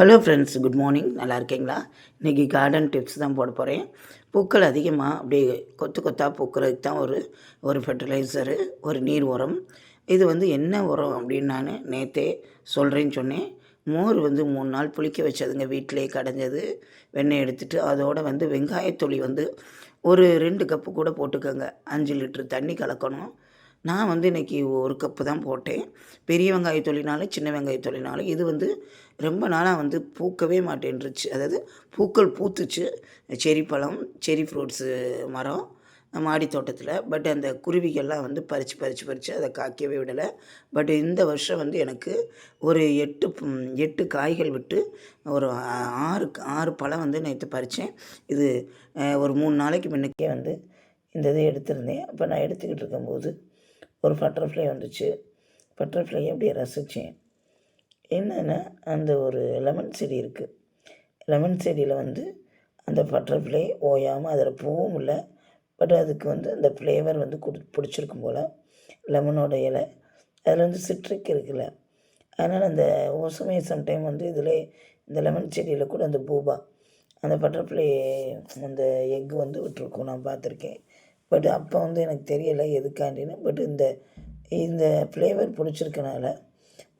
Hello friends good morning நல்லா இருக்கீங்களா? இன்றைக்கி கார்டன் டிப்ஸ் தான் போட போகிறேன் பூக்கள் அதிகமாக அப்படியே கொத்து கொத்தாக பூக்கிறதுக்கு தான் ஒரு ஒரு ஃபெர்டிலைசரு ஒரு நீர் உரம். இது வந்து என்ன உரம் அப்படின்னு நான் நேற்றே சொல்கிறேன்னு சொன்னேன். மோர் வந்து மூணு நாள் புளிக்க வச்சதுங்க. வீட்டிலே கடைஞ்சது. வெண்ணெய் எடுத்துகிட்டு அதோடு வந்து வெங்காயத்தொளி வந்து ஒரு ரெண்டு கப்பு கூட போட்டுக்கோங்க. அஞ்சு லிட்ரு தண்ணி கலக்கணும். நான் வந்து இன்றைக்கி ஒரு கப்பு தான் போட்டேன். பெரிய வெங்காய தொழினாலும் சின்ன வெங்காய தொழினாலும் இது வந்து ரொம்ப நாளாக வந்து பூக்கவே மாட்டேன்ருச்சு அதாவது பூக்கள் பூத்துச்சு. செரி பழம் செரி ஃப்ரூட்ஸு மரம் மாடி தோட்டத்தில் பட் அந்த குருவிகள்லாம் வந்து பறித்து பறித்து பறித்து அதை காய்க்கவே விடலை. பட் இந்த வருஷம் வந்து எனக்கு ஒரு எட்டு எட்டு காய்கள் விட்டு ஒரு ஆறு ஆறு பழம் வந்து நேற்று பறித்தேன் இது ஒரு மூணு நாளைக்கு முன்னுக்கே வந்து இந்த இது எடுத்திருந்தேன். அப்போ நான் எடுத்துக்கிட்டு இருக்கும்போது ஒரு பட்டர்ஃப்ளை வந்துச்சு. பட்டர்ஃப்ளை அப்படியே ரசித்தேன் என்னென்னா அந்த ஒரு லெமன் செடி இருக்குது லெமன் செடியில் வந்து அந்த பட்டர்ஃப்ளை ஓயாமல் அதில் பூவும் இல்லை. பட் அதுக்கு வந்து அந்த ஃப்ளேவர் வந்து கொடு பிடிச்சிருக்கும் போல். லெமனோட இலை. அதில் வந்து சிட்ரிக் இருக்குல்ல. அதனால் அந்த ஓசமே சம்டைம் வந்து இதில் இந்த லெமன் செடியில் கூட அந்த பூபா அந்த பட்டர்ஃப்ளை அந்த எக் வந்து விட்டுருக்கும். நான் பார்த்துருக்கேன். பட் அப்போ வந்து எனக்கு தெரியலை எதுக்காண்டின்னு. பட் இந்த இந்த ஃப்ளேவர் பிடிச்சிருக்கனால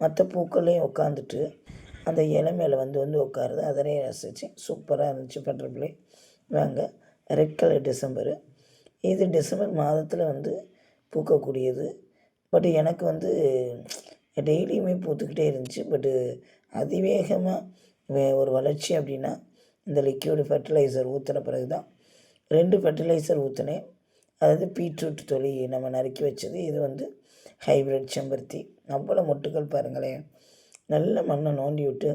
மற்ற பூக்களையும் உட்காந்துட்டு அந்த இலை மேலே வந்து வந்து உட்காருது அதனே ரசித்து சூப்பராக இருந்துச்சு பட்டர்ஃப்ளை வாங்க ரெட் கலர் டிசம்பரு இது டிசம்பர் மாதத்தில் வந்து பூக்கக்கூடியது. பட் எனக்கு வந்து டெய்லியுமே பூத்துக்கிட்டே இருந்துச்சு. பட்டு அதிவேகமாக ஒரு வளர்ச்சி அப்படின்னா இந்த லிக்யூடு ஃபர்டிலைசர் ஊற்றுன பிறகு தான் ரெண்டு ஃபர்டிலைசர் ஊற்றினேன் அதாவது பீட்ரூட் தொலி நம்ம நறுக்கி வச்சது இது வந்து ஹைப்ரிட் செம்பருத்தி. அவ்வளோ மொட்டுக்கள் பாருங்களேன். நல்ல மண்ணை நோண்டி விட்டு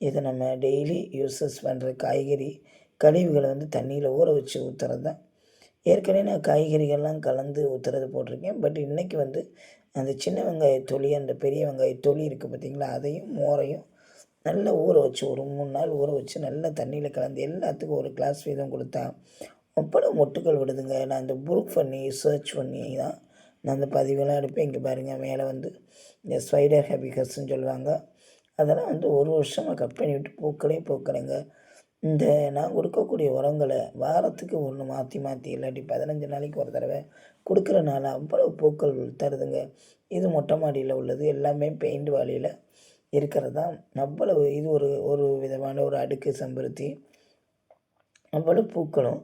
இதை நம்ம டெய்லி யூஸஸ் பண்ணுற காய்கறி கழிவுகளை வந்து தண்ணியில் ஊற வச்சு ஊற்றுறது தான் ஏற்கனவே நான் காய்கறிகள்லாம் கலந்து ஊற்றுறது போட்டிருக்கேன். பட் இன்றைக்கி வந்து அந்த சின்ன வெங்காய தொளி அந்த பெரிய வெங்காய தொளி இருக்குது பார்த்திங்களா? அதையும் மோரையும் நல்லா ஊற வச்சு ஒரு மூணு நாள் ஊற வச்சு நல்லா தண்ணியில் கலந்து எல்லாத்துக்கும் ஒரு கிளாஸ் வீதம் கொடுத்தா அவ்வளோ மொட்டுக்கள் விடுதுங்க. நான் இந்த புரூக் பண்ணி சர்ச் பண்ணி தான் நான் அந்த பதிவெல்லாம் எடுப்பேன். இங்கே பாருங்கள் மேலே வந்து இந்த ஸ்பைடர் ஹேபிகஸ்ன்னு சொல்லுவாங்க. அதெல்லாம் வந்து ஒரு வருஷமாக கட் பண்ணிவிட்டு பூக்களே பூக்கலைங்க. இந்த நான் கொடுக்கக்கூடிய உரங்களை வாரத்துக்கு ஒன்று மாற்றி மாற்றி இல்லாட்டி பதினஞ்சு நாளைக்கு ஒரு தடவை கொடுக்குறனால அவ்வளோ பூக்கள் தருதுங்க. இது மொட்டை மாடியில் உள்ளது. எல்லாமே பெயிண்ட் வாளியில் இருக்கிறது? தான் அவ்வளவு இது ஒரு ஒரு விதமான ஒரு அடுக்கு செம்பருத்தி. அவ்வளோ பூக்களும்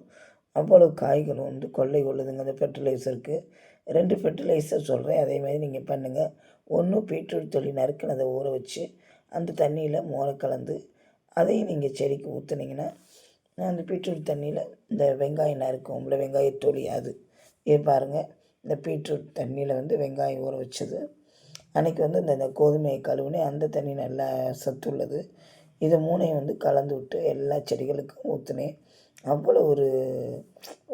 அவ்வளோ காய்கள் வந்து கொள்ளை கொள்ளுதுங்க அந்த ஃபெர்டிலைசருக்கு ரெண்டு ஃபெர்டிலைசர் சொல்கிறேன் அதே மாதிரி நீங்கள் பண்ணுங்கள் ஒன்று பீட்ரூட் தொலி நறுக்குனதை ஊற வச்சு அந்த தண்ணியில் மோரை கலந்து அதையும் நீங்கள் செடிக்கு ஊற்றுனீங்கன்னா அந்த பீட்ரூட் தண்ணியில் இந்த வெங்காயம் நறுக்கும் உங்களை வெங்காயத்தொலி அது. இது பாருங்கள் இந்த பீட்ரூட் தண்ணியில் வந்து வெங்காயம் ஊற வச்சது. அன்றைக்கி வந்து இந்த இந்த கோதுமையை கழுவுனே அந்த தண்ணி நல்லா சத்துள்ளது. இது மூணையும் வந்து கலந்து விட்டு எல்லா செடிகளுக்கும் ஊற்றுனேன் அவ்வளோ ஒரு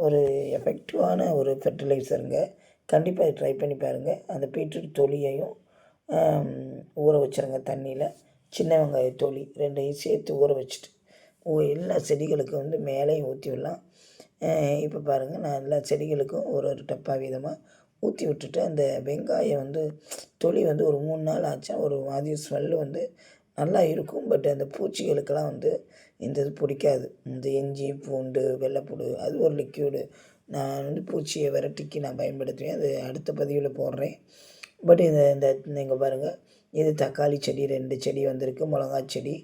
ஒரு எஃபெக்டிவான ஒரு ஃபெர்டிலைசருங்க கண்டிப்பாக ட்ரை பண்ணி பாருங்கள் அந்த பீட்ரூட் தொலியையும் ஊற வச்சுருங்க தண்ணியில். சின்ன வெங்காய தொலி ரெண்டையும் சேர்த்து ஊற வச்சுட்டு எல்லா செடிகளுக்கும் வந்து மேலேயும் ஊற்றி விடலாம். இப்போ பாருங்கள் நான் எல்லா செடிகளுக்கும் ஒரு ஒரு டப்பா விதமாக ஊற்றி விட்டுட்டு அந்த வெங்காயம் வந்து தொலி வந்து ஒரு மூணு நாள் ஆச்சா ஒரு மாதிரி ஸ்மெல்லு வந்து நல்லா இருக்கும். பட் அந்த பூச்சிகளுக்கெல்லாம் வந்து இந்த இது பிடிக்காது. இந்த இஞ்சி பூண்டு வெள்ளைப்பூடு அது ஒரு லிக்யூடு நான் வந்து பூச்சியை விரட்டிக்கு நான் பயன்படுத்துவேன். அது அடுத்த பதிவில் போடுறேன். பட் இந்த இந்த இங்கே பாருங்கள் இது தக்காளி செடி ரெண்டு செடி வந்திருக்கு. மிளகா செடி.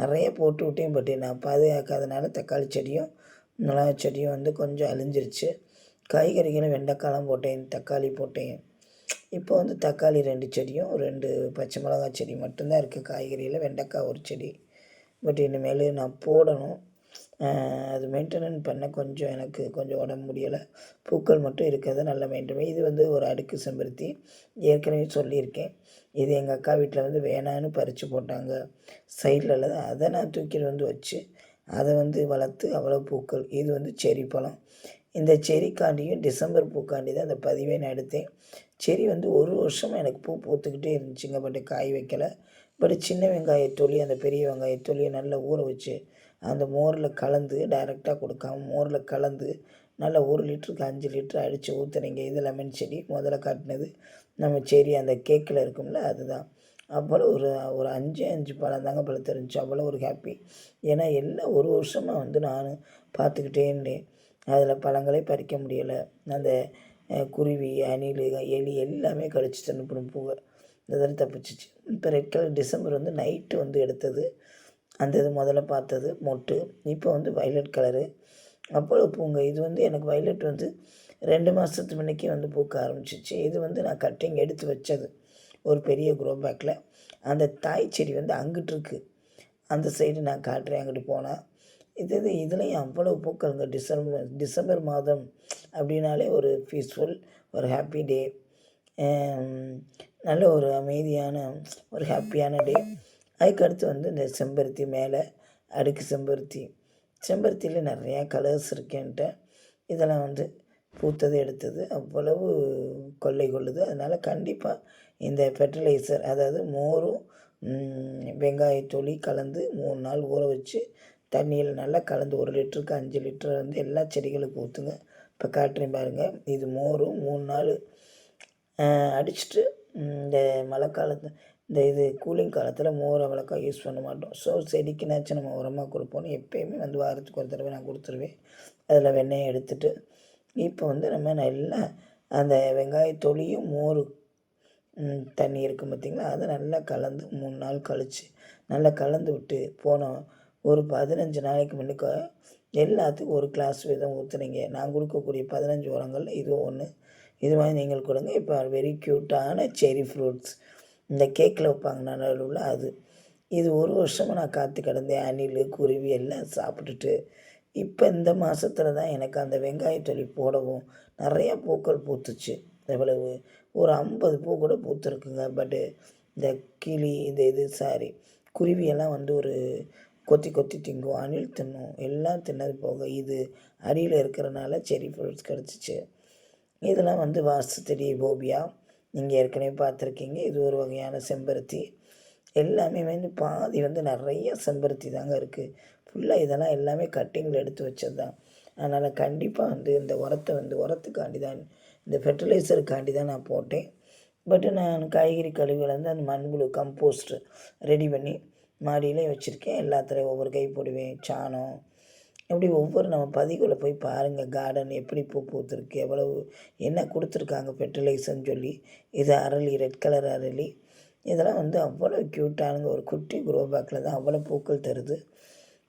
நிறைய போட்டு விட்டேன். பட் நான் பாதுகாக்காதனால தக்காளி செடியும் மிளகா செடியும் வந்து கொஞ்சம் அழிஞ்சிருச்சு. காய்கறிகளும் வெண்டைக்காலம் போட்டேன் தக்காளி போட்டேன். இப்போ வந்து தக்காளி ரெண்டு செடியும் ரெண்டு பச்சை மிளகா செடி மட்டும்தான் இருக்குது காய்கறியில் வெண்டைக்காய் ஒரு செடி. பட் இனிமேல் நான் போடணும். அது மெயின்டெனன் பண்ண கொஞ்சம் எனக்கு கொஞ்சம் உடம்பு முடியலை. பூக்கள் மட்டும் இருக்கிறத நல்லா மெயின்டைன் இது வந்து ஒரு அடுக்கு செம்பருத்தி. ஏற்கனவே சொல்லியிருக்கேன். இது எங்கள் அக்கா வீட்டில் வந்து வேணான்னு பறித்து போட்டாங்க. சைடில் அதை நான் தூக்கிட்டு வந்து வச்சு அதை வந்து வளர்த்து அவ்வளோ பூக்கள். இது வந்து செரி பழம். இந்த செரிக்காண்டியும் டிசம்பர் பூக்காண்டி தான் அந்த பதிவே நான் எடுத்தேன். செரி வந்து ஒரு வருஷமாக எனக்கு பூ பூத்துக்கிட்டே இருந்துச்சுங்க பட் காய் வைக்கலை. பட் சின்ன வெங்காய தொலி அந்த பெரிய வெங்காய தொலியை நல்லா ஊற வச்சு அந்த மோரில் கலந்து டைரெக்டாக கொடுக்காம மோரில் கலந்து நல்லா ஒரு லிட்டருக்கு அஞ்சு லிட்டர் அடித்து ஊற்றுறீங்க இது லெமன் செடி முதல்ல காட்டினது. நம்ம செடி அந்த கேக்கில் இருக்கும்ல அதுதான். அவ்வளோ ஒரு ஒரு அஞ்சே அஞ்சு பழம் தாங்க பழம் தெரிஞ்சு. அவ்வளோ ஒரு ஹாப்பி ஏன்னா எல்லாம் ஒரு வருஷமாக வந்து நான் பார்த்துக்கிட்டே இருந்தேன். அதில் பழங்களே பறிக்க முடியலை. அந்த குருவி அணில் எலி எல்லாமே கடிச்சு தண்ணிப்படும் பூவை. இதில் தப்பிச்சிச்சு. இப்போ ரெட் கலர் டிசம்பர் வந்து நைட்டு வந்து எடுத்தது. அந்த இது முதல்ல பார்த்தது மொட்டு. இப்போ வந்து வயலட் கலரு அப்போலோ பூங்க. இது வந்து எனக்கு வயலட் வந்து ரெண்டு மாதத்து முன்னைக்கே வந்து பூக்க ஆரம்பிச்சிச்சு. இது வந்து நான் கட்டிங் எடுத்து வச்சது. ஒரு பெரிய க்ரோ பேக்கில் அந்த தாய் செடி வந்து அங்கிட்டு இருக்குது அந்த சைடு நான் காட்டுறேன் அங்கிட்டு போனால் இது இது இதுலேயும் அவ்வளோ பூக்கள்ங்க டிசம்பர் டிசம்பர் மாதம் அப்படின்னாலே ஒரு பீஸ்ஃபுல் ஒரு ஹாப்பி டே நல்ல ஒரு அமைதியான ஒரு ஹாப்பியான டே. அதுக்கடுத்து வந்து இந்த செம்பருத்தி மேலே அடுக்கு செம்பருத்தி. செம்பருத்தியில் நிறையா கலர்ஸ் இருக்கேன்ட்டு இதெல்லாம் வந்து பூத்தது எடுத்தது அவ்வளவு கொள்ளை கொள்ளுது. அதனால் கண்டிப்பாக இந்த ஃபெர்டிலைசர் அதாவது மோரும் வெங்காயத்தொளி கலந்து மூணு நாள் ஊற வச்சு தண்ணியில் நல்லா கலந்து ஒரு லிட்டருக்கு அஞ்சு லிட்டர் வந்து எல்லா செடிகளுக்கும் ஊற்றுங்க இப்போ காட்டுறேன் பாருங்கள் இது மோரும் மூணு நாள் அடிச்சுட்டு இந்த மழை காலத்து இந்த இது கூலிங் காலத்தில் மோர் அவ்வளோக்கா யூஸ் பண்ண மாட்டோம். ஸோ செடிக்குனாச்சும் நம்ம உரமாக கொடுப்போம்னு எப்பயுமே வந்து வாரத்துக்கு ஒரு தடவை நான் கொடுத்துருவேன். அதில் வெண்ணெயை எடுத்துட்டு இப்போ வந்து நம்ம நல்லா அந்த வெங்காயத்தொலியும் மோர் தண்ணி இருக்கும் பார்த்திங்களா அதை நல்லா கலந்து மூணு நாள் கழித்து நல்லா கலந்து விட்டு போனோம் ஒரு பதினஞ்சு நாளைக்கு முன்னுக்கு எல்லாத்துக்கும் ஒரு கிளாஸ் வீதம் ஊற்றுனீங்க நான் கொடுக்கக்கூடிய பதினஞ்சு உரங்களில் இதுவும் ஒன்று இது மாதிரி நீங்கள் கொடுங்க. இப்போ வெரி க்யூட்டான செரி ஃப்ரூட்ஸ் இந்த கேக்கில் வைப்பாங்க நடுவில் அது. இது ஒரு வருஷமாக நான் காத்து கிடந்தேன் அணில் குருவி எல்லாம் சாப்பிட்டுட்டு இப்போ இந்த மாதத்துல தான் எனக்கு அந்த வெங்காயத்தொலி போடவும் நிறையா பூக்கள் பூத்துச்சு. எவ்வளவு? ஒரு ஐம்பது பூ கூட பூத்துருக்குங்க. பட்டு இந்த கிளி இந்த இது சாரி குருவியெல்லாம் வந்து ஒரு கொத்தி கொத்தி திங்கும் அணில் தின்னும். எல்லாம் தின்னது போக இது அடியில் இருக்கிறனால செரி ஃப்ரூட்ஸ் கிடச்சிச்சு. இதெல்லாம் வந்து வாஸ்து செடி போபியா. நீங்கள் ஏற்கனவே பார்த்துருக்கீங்க. இது ஒரு வகையான செம்பருத்தி. எல்லாமே வந்து பாதி வந்து நிறைய செம்பருத்தி தாங்க இருக்குது ஃபுல்லாக இதெல்லாம் எல்லாமே கட்டிங்கில் எடுத்து வச்சது தான் அதனால் கண்டிப்பாக வந்து இந்த உரத்தை வந்து உரத்துக்காண்டி தான் இந்த ஃபெர்டிலைசருக்காண்டி தான் நான் போட்டேன். பட்டு நான் காய்கறி கழிவுகளை வந்து அந்த மண்புழு கம்போஸ்ட் ரெடி பண்ணி மாடியிலே வச்சுருக்கேன். எல்லாத்துலேயும் ஒவ்வொரு கை போடுவேன். சாணம் இப்படி ஒவ்வொரு நம்ம பதிவுகளை போய் பாருங்கள் கார்டன் எப்படி பூ பூத்துருக்கு எவ்வளவு என்ன கொடுத்துருக்காங்க ஃபெர்டிலைசர்னு சொல்லி இது அரளி ரெட் கலர் அரளி இதெல்லாம் வந்து அவ்வளோ க்யூட்டானுங்க ஒரு குட்டி குரோ பேக்கில் தான் அவ்வளோ பூக்கள் தருது.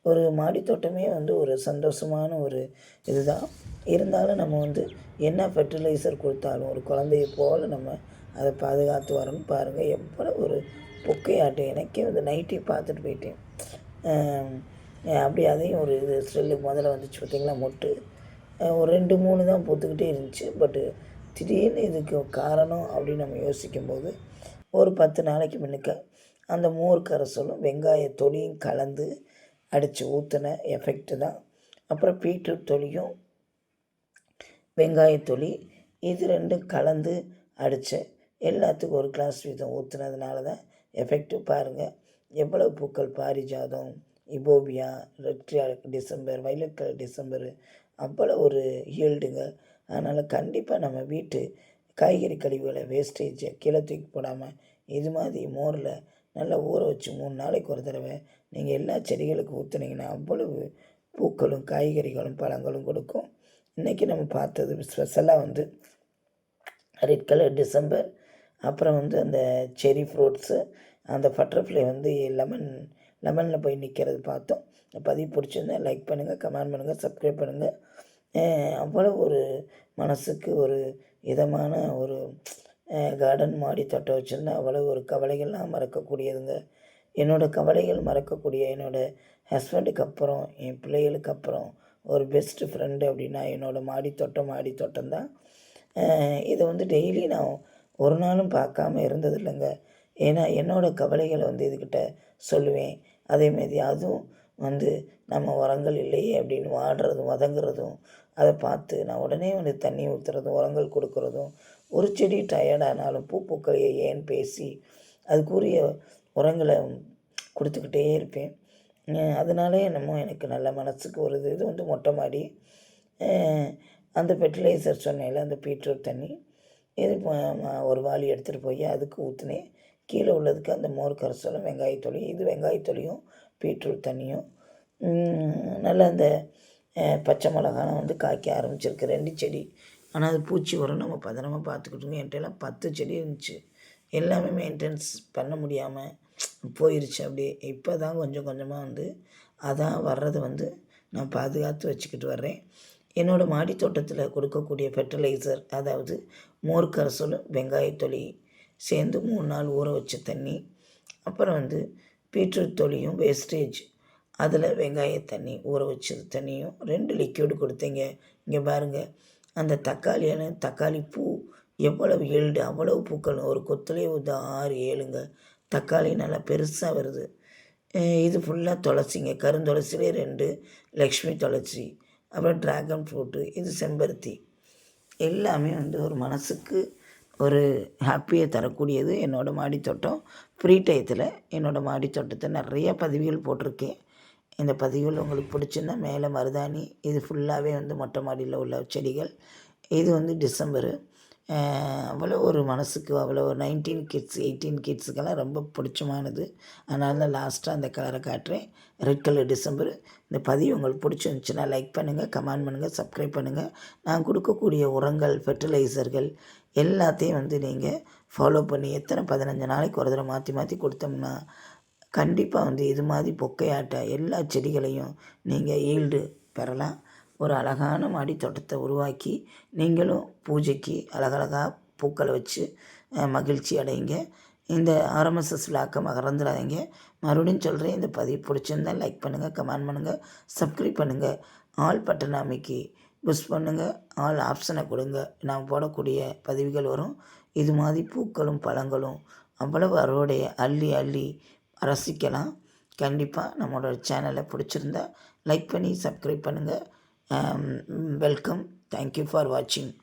ஒரு மாடி தோட்டமே வந்து ஒரு சந்தோஷமான ஒரு இதுதான். இருந்தாலும் நம்ம வந்து என்ன ஃபெர்டிலைசர் கொடுத்தாலும் ஒரு குழந்தைய போல் நம்ம அதை பாதுகாத்து வரோம்னு பாருங்கள் எவ்வளோ ஒரு பொக்கையாட்டம் எனக்கே வந்து நைட்டே பார்த்துட்டு போயிட்டேன். அப்படி அதையும் ஒரு இது ஸ்டெல்லு முதல்ல வந்துச்சு பார்த்திங்களா மொட்டு. ஒரு ரெண்டு மூணு தான் பூத்துக்கிட்டே இருந்துச்சு. பட்டு திடீர்னு இதுக்கு காரணம் அப்படின்னு நம்ம யோசிக்கும்போது ஒரு பத்து நாளைக்கு முன்னுக்க அந்த மோர் கரைசலும் வெங்காய தொலியும் கலந்து அடித்து ஊற்றின எஃபெக்ட்டு தான். அப்புறம் பீட்ரூட் தொலியும் வெங்காயத்தொலி இது ரெண்டும் கலந்து அடித்தேன் எல்லாத்துக்கும் ஒரு கிளாஸ் வீதம் ஊற்றுனதுனால தான் எஃபெக்டிவ் பாருங்கள் எவ்வளவு பூக்கள் பாரிஜாதம்? இபோபியா red December violet colour December அவ்வளோ ஒரு ஹீல்டுங்க அதனால் கண்டிப்பாக நம்ம வீட்டு காய்கறி கழிவுகளை வேஸ்டேஜை கீழே தூக்கி போடாமல் இது மாதிரி மோரில் நல்லா ஊற வச்சு மூணு நாளைக்கு ஒரு தடவை நீங்கள் எல்லா செடிகளுக்கும் ஊற்றுனீங்கன்னா அவ்வளவு பூக்களும் காய்கறிகளும் பழங்களும் கொடுக்கும். இன்றைக்கி நம்ம பார்த்தது ஸ்பெஷலாக வந்து ரெட் கலர் டிசம்பர் அப்புறம் வந்து அந்த செரி ஃப்ரூட்ஸு அந்த பட்டர்ஃப்ளை வந்து லெமன் லெமனில் போய் நிற்கிறது பார்த்தோம். பதிவு பிடிச்சிருந்தா லைக் பண்ணுங்கள் கமெண்ட் பண்ணுங்கள் சப்ஸ்கிரைப் பண்ணுங்கள் அவ்வளோ ஒரு மனசுக்கு ஒரு இதமான ஒரு கார்டன் மாடி தோட்டம் வச்சுருந்தா அவ்வளோ ஒரு கவலைகள்லாம் மறக்கக்கூடியதுங்க. என்னோடய கவலைகள் மறக்கக்கூடிய என்னோடய ஹஸ்பண்டுக்கு அப்புறம் என் பிள்ளைகளுக்கு அப்புறம் ஒரு பெஸ்ட்டு ஃப்ரெண்டு அப்படின்னா என்னோடய மாடி தோட்டம் மாடி தோட்டம் தான். இதை வந்து டெய்லி நான் ஒரு நாளும் பார்க்காம இருந்தது இல்லைங்க ஏன்னா என்னோடய கவலைகளை வந்து இதுக்கிட்ட சொல்லுவேன். அதேமாரி அதுவும் வந்து நம்ம உரங்கள் இல்லையே அப்படின்னு வாடுறதும் வதங்குறதும் அதை பார்த்து நான் உடனே வந்து தண்ணி ஊற்றுறதும் உரங்கள் கொடுக்குறதும் ஒரு செடி டயர்டானாலும் பூ பூக்களையே ஏன் பேசி அதுக்குரிய உரங்களை கொடுத்துக்கிட்டே இருப்பேன். அதனாலே என்னமோ எனக்கு நல்ல மனசுக்கு ஒரு இது இது வந்து மொட்டை மாடி. அந்த ஃபெர்டிலைசர் சொன்னேன்ல அந்த பீட்ரூட் தண்ணி. இது ஒரு வாளி எடுத்துகிட்டு போய் அதுக்கு ஊற்றுனேன் கீழே உள்ளதுக்கு அந்த மோர் கரைசலும் வெங்காயத்தொளி இது வெங்காயத்தொளியும் பீட்ரூட் தண்ணியும் நல்லா அந்த பச்சை மிளகாலாம் வந்து காய்க்க ஆரம்பிச்சிருக்கு. ரெண்டு செடி. ஆனால் அது பூச்சி வரும். நம்ம பதனமாக பார்த்துக்கிட்டோம் என்கிட்டலாம் பத்து செடி இருந்துச்சு. எல்லாமே மெயின்டெனன்ஸ் பண்ண முடியாமல் போயிருச்சு அப்படியே. இப்போ தான் கொஞ்சம் கொஞ்சமாக வந்து அதான் வர்றது வந்து நான் பாதுகாத்து வச்சுக்கிட்டு வர்றேன். என்னோடய மாடி தோட்டத்தில் கொடுக்கக்கூடிய ஃபெர்டிலைசர் அதாவது மோர் வெங்காயத்தொலி வெங்காயத்தொளி சேர்ந்து மூணு நாள் ஊற வச்ச தண்ணி அப்புறம் வந்து பீட்ரூட் தொலியும் வேஸ்டேஜ் அதில் வெங்காய தண்ணி ஊற வச்சது தண்ணியும் ரெண்டு லிக்யூடு கொடுத்தீங்க. இங்கே பாருங்கள் அந்த தக்காளியான தக்காளி பூ எவ்வளவு ஏழு அவ்வளவு பூக்கள் ஒரு கொத்துலேயே ஒரு ஆறு ஏழுங்க. தக்காளி நல்லா பெருசாக வருது. இது ஃபுல்லாக துளசிங்க கருந்துளசிலே ரெண்டு லக்ஷ்மி துளசி அப்புறம் ட்ராகன் ஃப்ரூட்டு இது செம்பருத்தி. எல்லாமே வந்து ஒரு மனசுக்கு ஒரு ஹாப்பியை தரக்கூடியது என்னோடய மாடித்தோட்டம். ஃப்ரீ டயத்தில் என்னோடய மாடித்தோட்டத்தை நிறைய பதிவுகள் போட்டிருக்கேன். இந்த பதிவுகள் உங்களுக்கு பிடிச்சிருந்தா மேலே மருதாணி இது ஃபுல்லாகவே வந்து மொட்டை மாடியில் உள்ள செடிகள் இது வந்து டிசம்பரு. அவ்வளோ ஒரு மனசுக்கு அவ்வளோ ஒரு நைன்டீன் கிட்ஸ் எயிட்டீன் கிட்ஸுக்கெல்லாம் ரொம்ப பிடிச்சமானது. அதனால தான் லாஸ்ட்டாக அந்த கலரை காட்டுறேன். Red colour December. இந்த பதிவு உங்களுக்கு பிடிச்சிருந்துச்சுன்னா லைக் பண்ணுங்கள் கமெண்ட் பண்ணுங்கள் சப்ஸ்கிரைப் பண்ணுங்கள் நான் கொடுக்கக்கூடிய உரங்கள் ஃபெர்டிலைசர்கள் எல்லாத்தையும் வந்து நீங்கள் ஃபாலோ பண்ணி எத்தனை பதினஞ்சு நாளைக்கு ஒரு தடவை மாற்றி மாற்றி கொடுத்தோம்னா கண்டிப்பாக வந்து இது மாதிரி பொக்கையாட்ட எல்லா செடிகளையும் நீங்கள் ஈல்டு பெறலாம். ஒரு அழகான மாடி தோட்டத்தை உருவாக்கி நீங்களும் பூஜைக்கு அழகழகாக பூக்களை வச்சு மகிழ்ச்சி அடையுங்க. இந்த ஆர்எம்எஸ்எஸ் விழாக்க மறந்துடாதீங்க. மறுபடியும் சொல்கிறேன் இந்த பதிவு பிடிச்சிருந்தா லைக் பண்ணுங்கள் கமெண்ட் பண்ணுங்கள் சப்ஸ்கிரைப் பண்ணுங்கள் ஆல் பட்டன் அமைக்கி புஷ் பண்ணுங்கள் ஆல் ஆப்ஷனை கொடுங்க. நான் போடக்கூடிய பதிவுகள் வரும். இது மாதிரி பூக்களும் பழங்களும் அவ்வளவு அறுவடைய அள்ளி அள்ளி ரசிக்கலாம். கண்டிப்பாக நம்மளோட சேனலை பிடிச்சிருந்தா லைக் பண்ணி சப்ஸ்கிரைப் பண்ணுங்கள் Um, welcome. Thank you for watching.